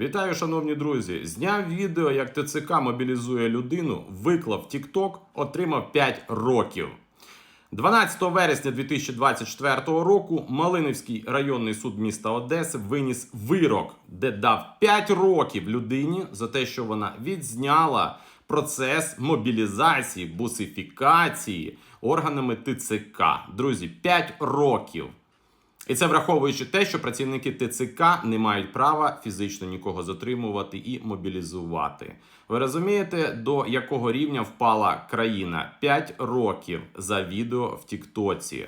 Вітаю, шановні друзі! Зняв відео, як ТЦК мобілізує людину, виклав TikTok, отримав 5 років. 12 вересня 2024 року Малинівський районний суд міста Одеси виніс вирок, де дав 5 років людині за те, що вона відзняла процес мобілізації, бусифікації органами ТЦК. Друзі, 5 років. І це враховуючи те, що працівники ТЦК не мають права фізично нікого затримувати і мобілізувати. Ви розумієте, до якого рівня впала країна? 5 років за відео в Тіктоці.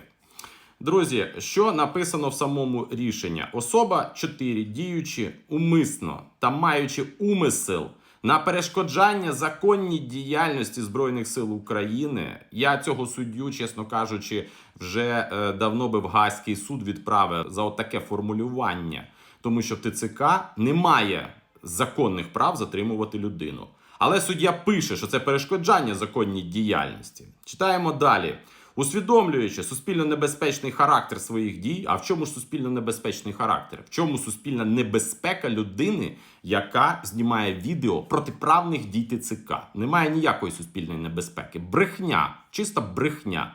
Друзі, що написано в самому рішенні? Особа 4, діючи умисно та маючи умисел на перешкоджання законній діяльності Збройних сил України. Я цього суддю, чесно кажучи, вже е, давно би в Гаазький суд відправив за отаке формулювання, тому що ТЦК немає законних прав затримувати людину. Але суддя пише, що це перешкоджання законній діяльності. Читаємо далі. Усвідомлюючи суспільно небезпечний характер своїх дій, а в чому ж суспільно небезпечний характер? В чому суспільна небезпека людини, яка знімає відео протиправних дій ТЦК? Немає ніякої суспільної небезпеки. Брехня, чиста брехня.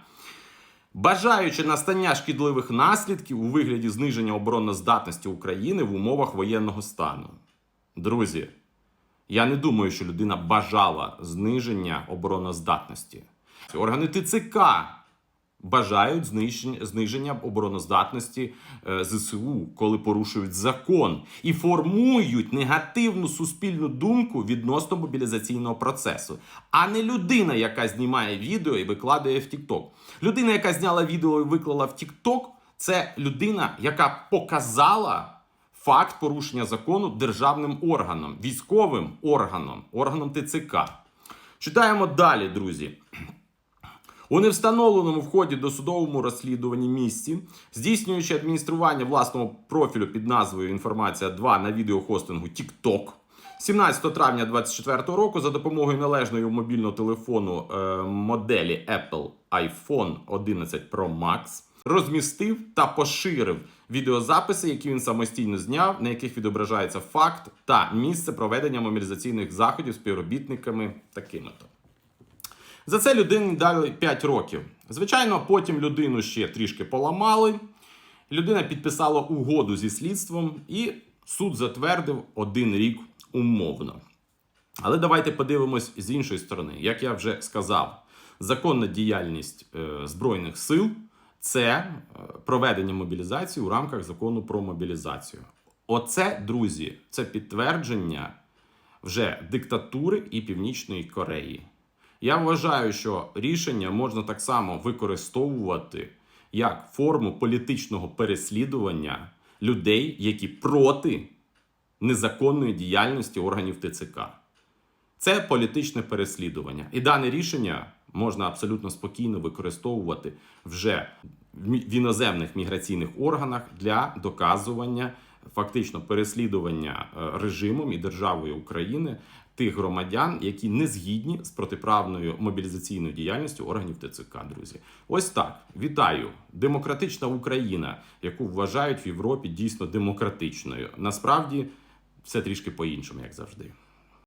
Бажаючи настання шкідливих наслідків у вигляді зниження обороноздатності України в умовах воєнного стану. Друзі, я не думаю, що людина бажала зниження обороноздатності. Органи ТЦК бажають зниження обороноздатності е, ЗСУ, коли порушують закон і формують негативну суспільну думку відносно мобілізаційного процесу, а не людина, яка знімає відео і викладає в TikTok. Людина, яка зняла відео і виклала в TikTok, це людина, яка показала. Факт порушення закону державним органом, військовим органом, органом ТЦК. Читаємо далі, друзі. У невстановленому в ході досудовому розслідуванні місці, здійснюючи адміністрування власного профілю під назвою Інформація 2 на відеохостингу TikTok, 17 травня 2024 року за допомогою належного мобільного телефону е, моделі Apple iPhone 11 Pro Max розмістив та поширив відеозаписи, які він самостійно зняв, на яких відображається факт та місце проведення мобілізаційних заходів співробітниками такими-то. За це людині дали 5 років. Звичайно, потім людину ще трішки поламали. Людина підписала угоду зі слідством, і суд затвердив один рік умовно. Але давайте подивимось з іншої сторони. Як я вже сказав, законна діяльність е, Збройних сил це е, проведення мобілізації у рамках закону про мобілізацію. Оце, друзі, це підтвердження вже диктатури і Північної Кореї. Я вважаю, що рішення можна так само використовувати як форму політичного переслідування людей, які проти незаконної діяльностті органів ТЦК. Це політичне переслідування. І дане рішення можна абсолютно спокійно використовувати вже в іноземних міграційних органах для доказування фактично переслідування е, режимом і державою України тих громадян, які не згідні з протиправною мобілізаційною діяльністю органів ТЦК. Друзі, ось так вітаю. Демократична Україна, яку вважають в Європі дійсно демократичною. Насправді все трішки по-іншому, як завжди.